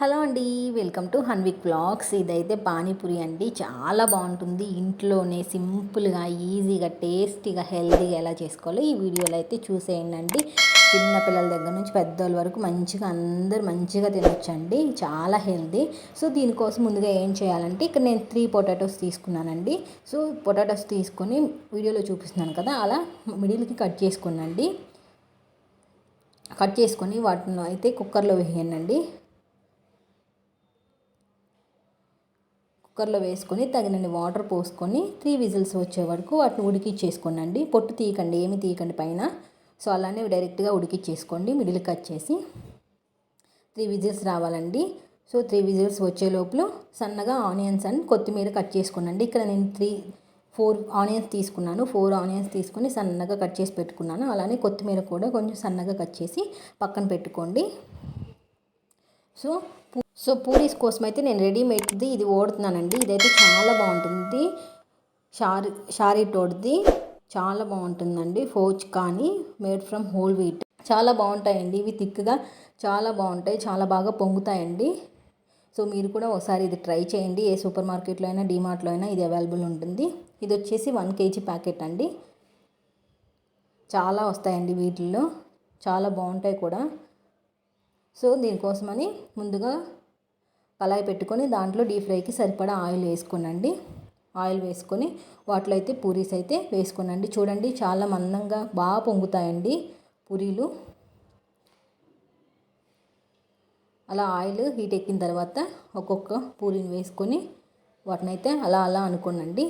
Hello అండి welcome to హన్విక్ blogs ఇదైతే పానీపూరి అండి. చాలా బాగుంటుంది. ఇంట్లోనే సింపుల్గా ఈజీగా టేస్టీగా హెల్తీగా ఎలా చేసుకోవాలో ఈ వీడియోలో అయితే చూసేయండి చిన్న పిల్లల దగ్గర నుంచి పెద్దవాళ్ళ వరకు మంచిగా అందరు మంచిగా తినొచ్చండి. చాలా హెల్తీ. సో దీనికోసం ముందుగా ఏం చేయాలంటే ఇక్కడ నేను త్రీ పొటాటోస్ తీసుకున్నానండి. సో పొటాటోస్ తీసుకొని వీడియోలో చూపిస్తున్నాను కదా అలా మిడిల్కి కట్ చేసుకున్నాండి. కట్ చేసుకొని వాటిని అయితే కుక్కర్లో వేయండి. కుక్కర్లో వేసుకొని తగినన్ని వాటర్ పోసుకొని త్రీ విజిల్స్ వచ్చే వరకు వాటిని ఉడికిచ్చేసుకోనండి. పొట్టు తీయకండి ఏమి తీయకండి పైన. సో అలానే డైరెక్ట్గా ఉడికిచ్చేసుకోండి. మిడిల్ కట్ చేసి త్రీ విజిల్స్ రావాలండి. సో త్రీ విజిల్స్ వచ్చే లోపల సన్నగా ఆనియన్స్ అండ్ కొత్తిమీర కట్ చేసుకోనండి. ఇక్కడ నేను త్రీ ఫోర్ ఆనియన్స్ తీసుకున్నాను. ఫోర్ ఆనియన్స్ తీసుకొని సన్నగా కట్ చేసి పెట్టుకున్నాను. అలానే కొత్తిమీర కూడా కొంచెం సన్నగా కట్ చేసి పక్కన పెట్టుకోండి. సో సో పూరీస్ కోసం అయితే నేను రెడీమేడ్ది ఇది ఓడుతున్నానండి. ఇదైతే చాలా బాగుంటుంది. షారీ షారీ టోడ్ది చాలా బాగుంటుందండి. ఫోచ్ కానీ మేడ్ ఫ్రమ్ హోల్ వీట్. చాలా బాగుంటాయండి. ఇవి థిక్గా చాలా బాగుంటాయి. చాలా బాగా పొంగుతాయండి. సో మీరు కూడా ఒకసారి ఇది ట్రై చేయండి. ఏ సూపర్ మార్కెట్లో అయినా డీమార్ట్లో అయినా ఇది అవైలబుల్ ఉంటుంది. ఇది వచ్చేసి వన్ కేజీ ప్యాకెట్ అండి. చాలా వస్తాయండి వీటిల్లో. చాలా బాగుంటాయి కూడా. సో దీనికోసమని ముందుగా కళాయి పెట్టుకొని దాంట్లో డీప్ ఫ్రైకి సరిపడా ఆయిల్ వేసుకోనండి. ఆయిల్ వేసుకొని వాటిలో అయితే పూరీస్ అయితే వేసుకోనండి. చూడండి చాలా మందంగా బాగా పొంగుతాయండి పూరీలు. అలా ఆయిల్ హీట్ ఎక్కిన తర్వాత ఒక్కొక్క పూరీని వేసుకొని వాటిని అయితే అలా అలా అనుకోనండి.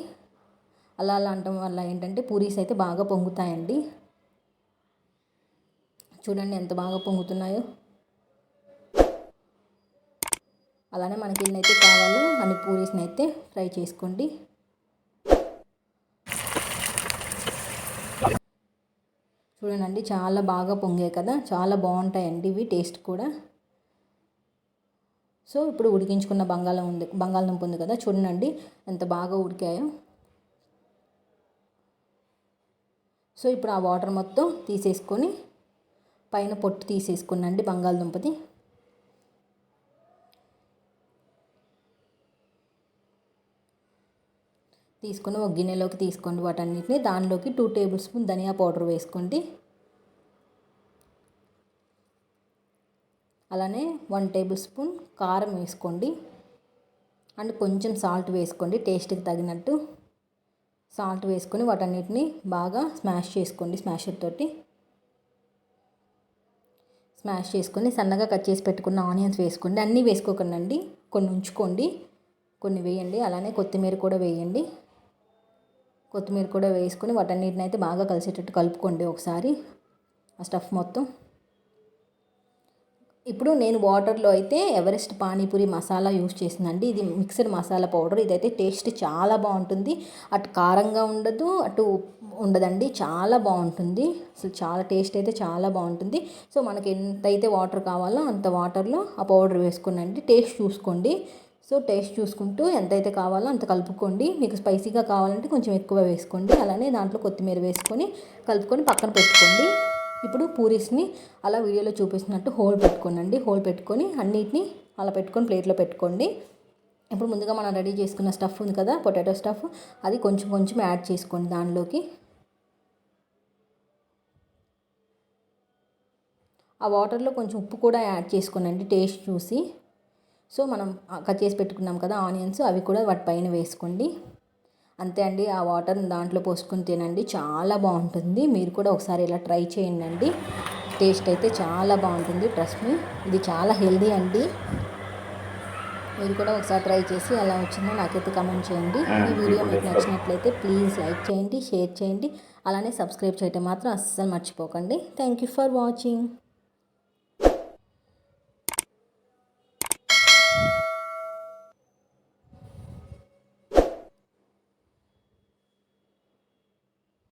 అలా అలా అనడం వల్ల ఏంటంటే పూరీస్ అయితే బాగా పొంగుతాయండి. చూడండి ఎంత బాగా పొంగుతున్నాయో. అలానే మనకి ఎన్నైతే కావాలో అన్ని పూరీస్ని అయితే ఫ్రై చేసుకోండి. చూడండి చాలా బాగా పొంగాయి కదా చాలా బాగుంటాయండి ఇవి టేస్ట్ కూడా. సో ఇప్పుడు ఉడికించుకున్న బంగాళం ఉంది బంగాళదుంప ఉంది కదా చూడండి ఎంత బాగా ఉడికాయో. సో ఇప్పుడు ఆ వాటర్ మొత్తం తీసేసుకొని పైన పొట్టు తీసేసుకున్నాండి బంగాళదుంపది. తీసుకొని ఒక గిన్నెలోకి తీసుకోండి వాటన్నిటిని. దానిలోకి టూ టేబుల్ స్పూన్ ధనియా పౌడర్ వేసుకోండి. అలానే వన్ టేబుల్ స్పూన్ కారం వేసుకోండి. అండ్ కొంచెం సాల్ట్ వేసుకోండి టేస్ట్కి తగినట్టు. సాల్ట్ వేసుకొని వాటన్నిటిని బాగా స్మాష్ చేసుకోండి స్మాషర్ తోటి. స్మాష్ చేసుకొని సన్నగా కట్ చేసి పెట్టుకున్న ఆనియన్స్ వేసుకోండి. అన్నీ వేసుకోకండి కొన్ని ఉంచుకోండి కొన్ని వేయండి. అలానే కొత్తిమీర కూడా వేయండి. కొత్తిమీర కూడా వేసుకొని వాటన్నిటిని అయితే బాగా కలిసేటట్టు కలుపుకోండి ఒకసారి. ఆ స్టఫ్ మొత్తం. ఇప్పుడు నేను వాటర్లో అయితే ఎవరెస్ట్ పానీపూరి మసాలా యూస్ చేసిందండి. ఇది మిక్సర్ మసాలా పౌడర్. ఇదైతే టేస్ట్ చాలా బాగుంటుంది. అటు కారంగా ఉండదు అటు ఉండదండి. చాలా బాగుంటుంది. అసలు చాలా టేస్ట్ అయితే చాలా బాగుంటుంది. సో మనకి ఎంతైతే వాటర్ కావాలో అంత వాటర్లో ఆ పౌడర్ వేసుకోండి టేస్ట్ చూసుకోండి. సో టేస్ట్ చూసుకుంటూ ఎంతైతే కావాలో అంత కలుపుకోండి. మీకు స్పైసీగా కావాలంటే కొంచెం ఎక్కువ వేసుకోండి. అలానే దాంట్లో కొత్తిమీర వేసుకొని కలుపుకొని పక్కన పెట్టుకోండి. ఇప్పుడు పూరీస్ని అలా వీడియోలో చూపిస్తున్నట్టు హోల్ పెట్టుకోనండి. హోల్ పెట్టుకొని అన్నిటిని అలా పెట్టుకొని ప్లేట్లో పెట్టుకోండి. ఇప్పుడు ముందుగా మనం రెడీ చేసుకున్న స్టఫ్ ఉంది కదా పొటాటో స్టఫ్ అది కొంచెం కొంచెం యాడ్ చేసుకోండి దానిలోకి. ఆ వాటర్లో కొంచెం ఉప్పు కూడా యాడ్ చేసుకోనండి టేస్ట్ చూసి. సో మనం కట్ చేసి పెట్టుకున్నాం కదా ఆనియన్స్ అవి కూడా వాటి పైన వేసుకోండి. అంతే అండి ఆ వాటర్ దాంట్లో పోసుకొని తినండి చాలా బాగుంటుంది. మీరు కూడా ఒకసారి ఇలా ట్రై చేయండి టేస్ట్ అయితే చాలా బాగుంటుంది ట్రస్ట్ మీ. ఇది చాలా హెల్దీ అండి. మీరు కూడా ఒకసారి ట్రై చేసి ఎలా వచ్చిందో నాకైతే కమెంట్ చేయండి. ఈ వీడియో మీకు నచ్చినట్లయితే ప్లీజ్ లైక్ చేయండి షేర్ చేయండి. అలానే సబ్స్క్రైబ్ చేయడం మాత్రం అస్సలు మర్చిపోకండి. Thank you for watching.